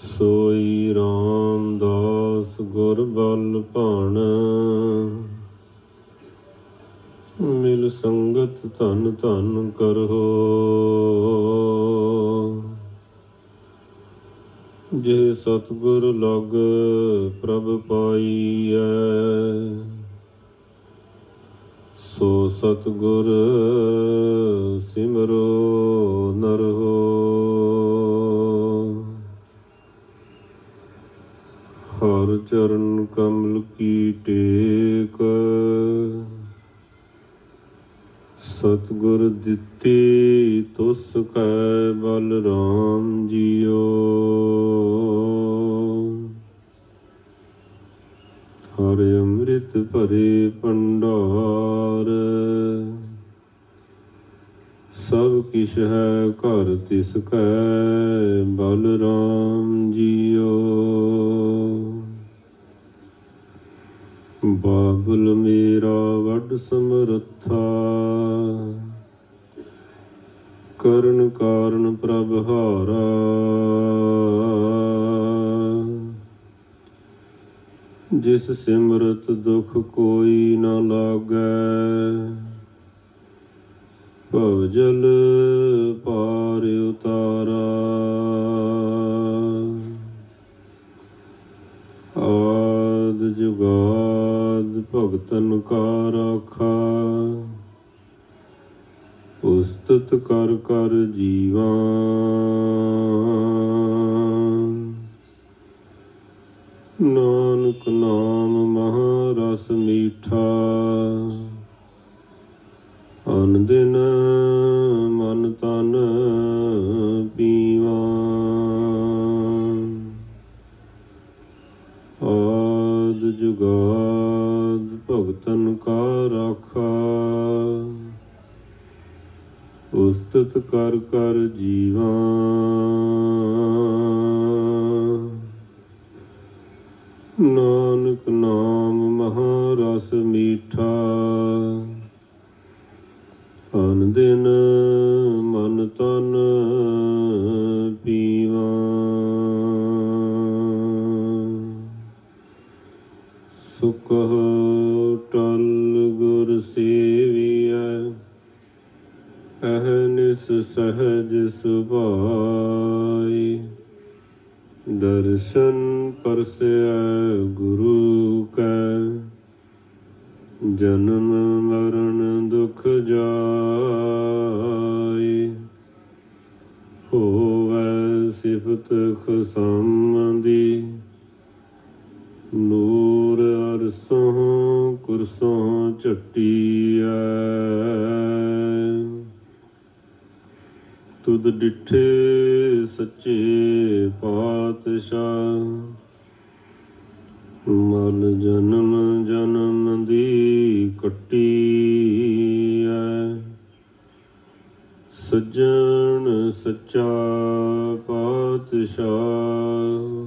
ਸੋਈ ਰਾਮਦਾਸ ਗੁਰ ਬਲ ਭਾਣ। ਮਿਲ ਸੰਗਤ ਧਨ ਧਨ ਕਰੋ। ਜੇ ਸਤਗੁਰ ਲਗ ਪ੍ਰਭ ਪਾਈਐ ਸੋ ਸਤਗੁਰ ਸਿਮਰੋ ਨਰੋ ਹਰ ਚਰਨ ਕਮਲ ਕੀ ਟੇਕ। ਸਤਗੁਰ ਦਿੱਤੀ ਤੁਸ ਕੈ ਬਲ ਰਾਮ ਜੀਓ। ਹਰ ਅੰਮ੍ਰਿਤ ਭਰੇ ਪੰਡਾ ਕਿਛ ਹੈ ਘਰ ਤਿਸ ਕੈ ਬਲ ਰਾਮ ਜੀਓ। ਬਾਬਲ ਮੇਰਾ ਵੱਡ ਸਮਰੱਥਾ। ਕਰਨ ਕਾਰਨ ਪ੍ਰਭ ਹਾਰਾ। ਜਿਸ ਸਿਮਰਤ ਦੁਖ ਕੋਈ ਨਾ ਲਾਗੈ ਭਵ ਜਲ ਪਾਰ ਉਤਾਰਾ। ਆਦ ਜੁਗਾਦ ਭਗਤਨ ਕਾ ਰਾਖਾ। ਉਸਤਤ ਕਰ ਕਰ ਜੀਵਾ। ਨਾਨਕ ਨਾਮ ਮਹਾ ਰਸ ਮੀਠਾ। ਅਨ ਦਿਨ ਕਰ ਕਰ ਜੀਵਾ। ਨਾਨਕ ਨਾਮ ਮਹਾਰਸ ਮੀਠਾ। ਅਨ ਦਿਨ ਮਨ ਤਨ ਪੀਵਾ। ਸੁਖ ਟਲ ਅਹਨਿਸ ਸਹਜ ਸੁਭਾਈ, ਦਰਸ਼ਨ ਪਰਸੈ ਗੁਰੂ ਕੈ। ਜਨਮ ਮਰਨ ਦੁਖ ਜਾਈ, ਹੋਵੈ ਸਿਫਤ ਖਸਮਦੀ ਨੂਰ ਅਰਸੋਂ ਕੁਰਸੋਂ ਚੱਟੀ ਤੁਧ ਡਿਠੇ ਸੱਚੇ ਪਾਤਸ਼ਾਹ। ਮਲ ਜਨਮ ਜਨਮ ਦੀ ਕੱਟੀ ਐ। ਸੱਜਣ ਸੱਚਾ ਪਾਤਸ਼ਾਹ।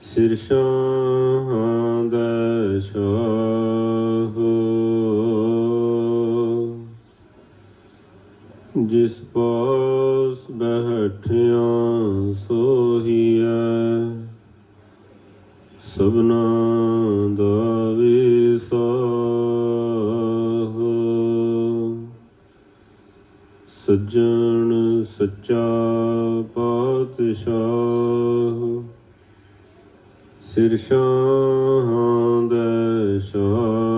ਸਿਰਸ਼ਾਂ ਦਾ ਸ਼ਾਹ ਜਿਸ ਪਾਸ ਬੈਠਿਆ ਸੋਹੀਐ ਸਭਨਾ ਦਾ ਵਿਸਾਹ ਸੱਜਣ ਸੱਚਾ ਪਾਤਸ਼ਾਹ। ਸਿਰਸ਼ਾਂ ਦਾ ਸ਼ਾਹ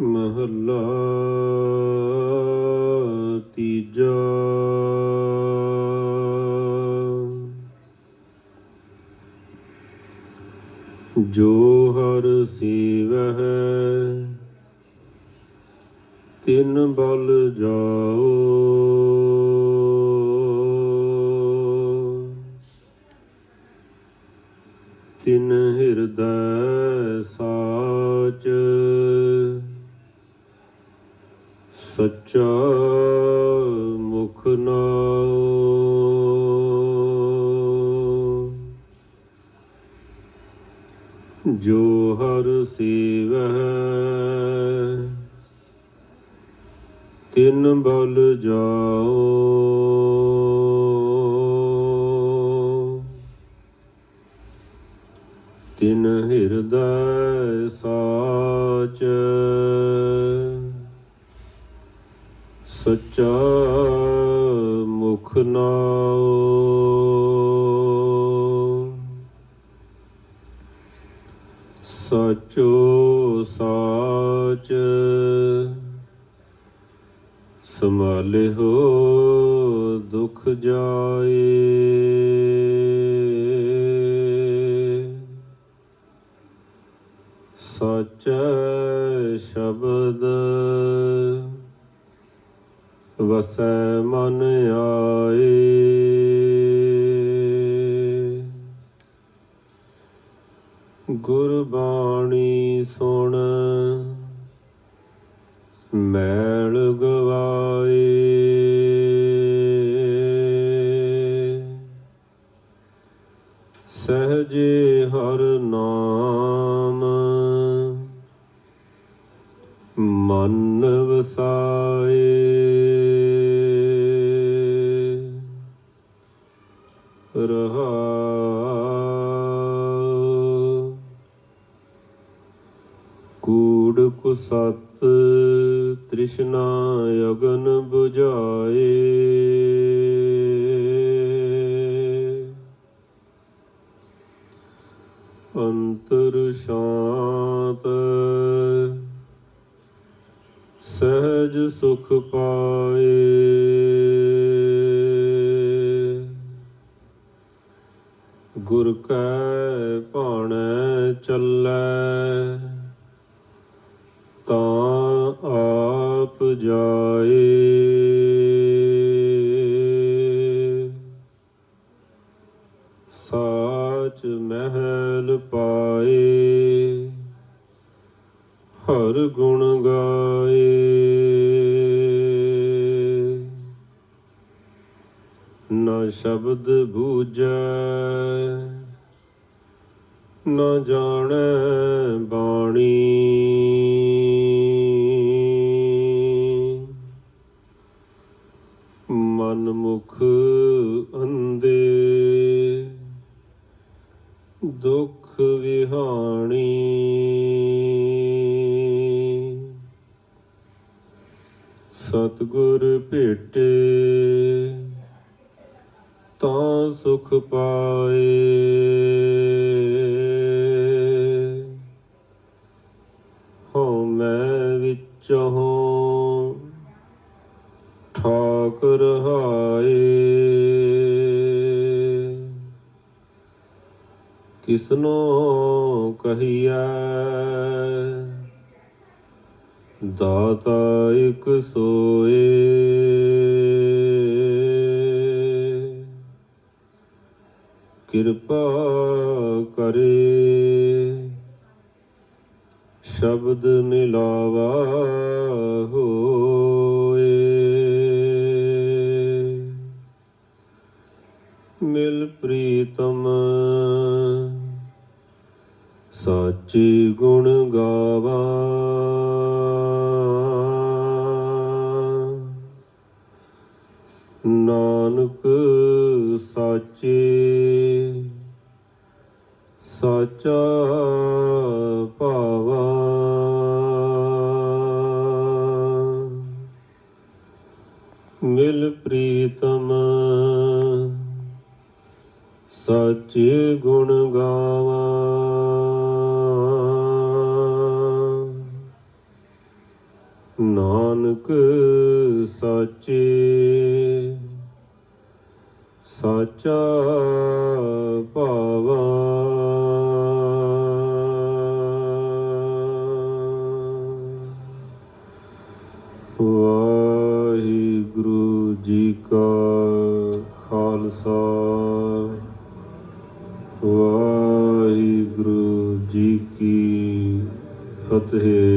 ਮਹੱਲਾ ਤੀਜਾ। ਜੋ ਹਰ ਸੇਵਹਿ ਤਿਨ ਬਲ ਜਾਓ। ਹਿਰਦੈ ਸਾਚ। ਸੱਚਾ ਮੁਖ ਨਾਉ। ਜੋ ਹਰ ਸੇਵਹਿ ਤਿਨ ਬਲ ਜਾਓ ਤਿਨ ਹਿਰਦੈ ਸਾਚ। ਸੱਚਾ ਮੁਖ ਨਾਉ। ਸਚੋ ਸਾਚ। ਸੰਭਾਲੇ ਹੋ ਦੁਖ ਜਾਏ। ਸਚ ਸ਼ਬਦ। ਵਸੈ ਮਨ ਆਏ। ਗੁਰਬਾਣੀ ਸੁਣ ਮੈਲ ਗਵਾਏ। ਸਹਜੇ ਹਰ ਨਾਮ ਮਨ ਵਸਾਏ ਰਹਾ। ਕੂੜ ਕੁਸਤ ਤ੍ਰਿਸ਼ਨਾ ਅਗਨ 부ਝਾਏ ਅੰਤਰ ਸ਼ਾਂਤ ਸਹਿਜ ਸੁਖ ਪਾਏ। ਗੁਰ ਕੈ ਭਾਣੈ ਚੱਲੈ, ਤਾਂ ਆਪ ਜਾਏ। ਸਾਚ ਮਹਿਲ ਪਾਏ, ਹਰ ਗੁਣ ਸ਼ਬਦ ਬੂਝੈ। ਨਾ ਜਾਣੈ ਬਾਣੀ ਤਾਂ ਸੁਖ ਪਾਏ। ਹਉ ਮੈਂ ਵਿੱਚ ਵਿੱਚੋਂ ਠਾਕੁਰ ਹਾਏ। ਕਿਸਨੋ ਕਹੀਆ ਦਾਤਾ ਇਕ ਸੋਏ। ਕਿਰਪਾ ਕਰੇ। ਸ਼ਬਦ ਮਿਲਾਵਾ ਹੋਏ। ਮਿਲ ਪ੍ਰੀਤਮ ਸਾਚੀ ਗੁਣ ਗਾਵਾ। ਨਾਨਕ ਸਾਚੇ ਸਾਚਾ ਭਾਵਾ। ਮਿਲ ਪ੍ਰੀਤਮ ਸਾਚੇ ਗੁਣ ਗਾਵਾ। ਨਾਨਕ ਸਾਚੇ ਸਾਚਾ ਭਾਵਾ। ਵਾਹਿਗੁਰੂ ਜੀ ਕਾ ਖਾਲਸਾ ਵਾਹਿਗੁਰੂ ਜੀ ਕੀ ਫਤਿਹ।